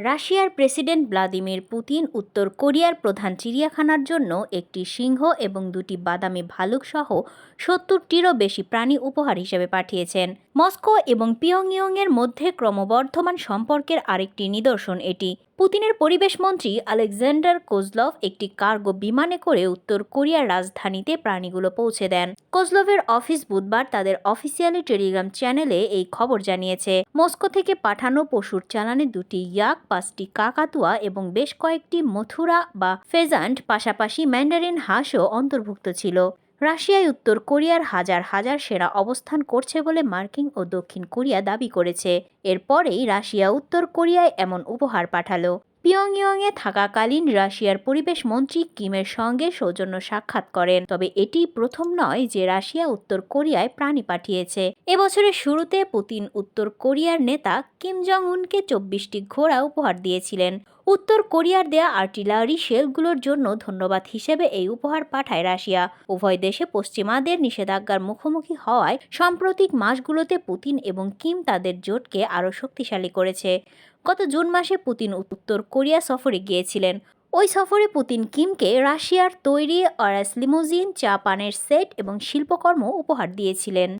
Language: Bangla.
রাশিয়ার প্রেসিডেন্ট ভ্লাদিমির পুতিন উত্তর কোরিয়ার প্রধান চিড়িয়াখানার জন্য একটি সিংহ এবং দুটি বাদামি ভালুক সহ সত্তরটিরও বেশি প্রাণী উপহার হিসেবে পাঠিয়েছেন। মস্কো এবং পিয়ংইয়ংয়ের মধ্যে ক্রমবর্ধমান সম্পর্কের আরেকটি নিদর্শন এটি। পুতিনের পরিবেশ মন্ত্রী আলেকজান্ডার কোজলভ একটি কার্গো বিমানে করে উত্তর কোরিয়ার রাজধানীতে প্রাণীগুলো পৌঁছে দেন। কোজলভের অফিস বুধবার তাদের অফিসিয়ালি টেলিগ্রাম চ্যানেলে এই খবর জানিয়েছে। মস্কো থেকে পাঠানো পশুর চালানে দুটি ইয়াক, পাঁচটি কাকাতুয়া এবং বেশ কয়েকটি মথুরা বা ফেজান্ট পাশাপাশি ম্যান্ডারিন হাঁসও অন্তর্ভুক্ত ছিল। রাশিয়ায় উত্তর কোরিয়ার হাজার হাজার সেরা অবস্থান করছে বলে মার্কিন ও দক্ষিণ কোরিয়া দাবি করেছে। এরপরেই রাশিয়া উত্তর কোরিয়ায় এমন উপহার পাঠালো। পিয়ংইয়ংয়ে থাকাকালীন রাশিয়ার পরিবেশ মন্ত্রী কিমের সঙ্গে সৌজন্য সাক্ষাৎ করেন। তবে এটি প্রথম নয় যে রাশিয়া উত্তর কোরিয়ায় প্রাণী পাঠিয়েছে। এবছরের শুরুতে পুতিন উত্তর কোরিয়ার নেতা কিম জং উনকে চব্বিশটি ঘোড়া উপহার দিয়েছিলেন। উত্তর কোরিয়ার দেয়া আর্টিলারি শেলগুলোর জন্য ধন্যবাদ হিসেবে এই উপহার পাঠায় রাশিয়া। উভয় দেশে পশ্চিমাদের নিষেধাজ্ঞার মুখোমুখি হওয়ায় সাম্প্রতিক মাসগুলোতে পুতিন এবং কিম তাদের জোটকে আরও শক্তিশালী করেছে। গত জুন মাসে পুতিন উত্তর কোরিয়া সফরে গিয়েছিলেন। ওই সফরে পুতিন কিমকে রাশিয়ার তৈরি অরাস লিমোজিন চা পানের সেট এবং শিল্পকর্ম উপহার দিয়েছিলেন।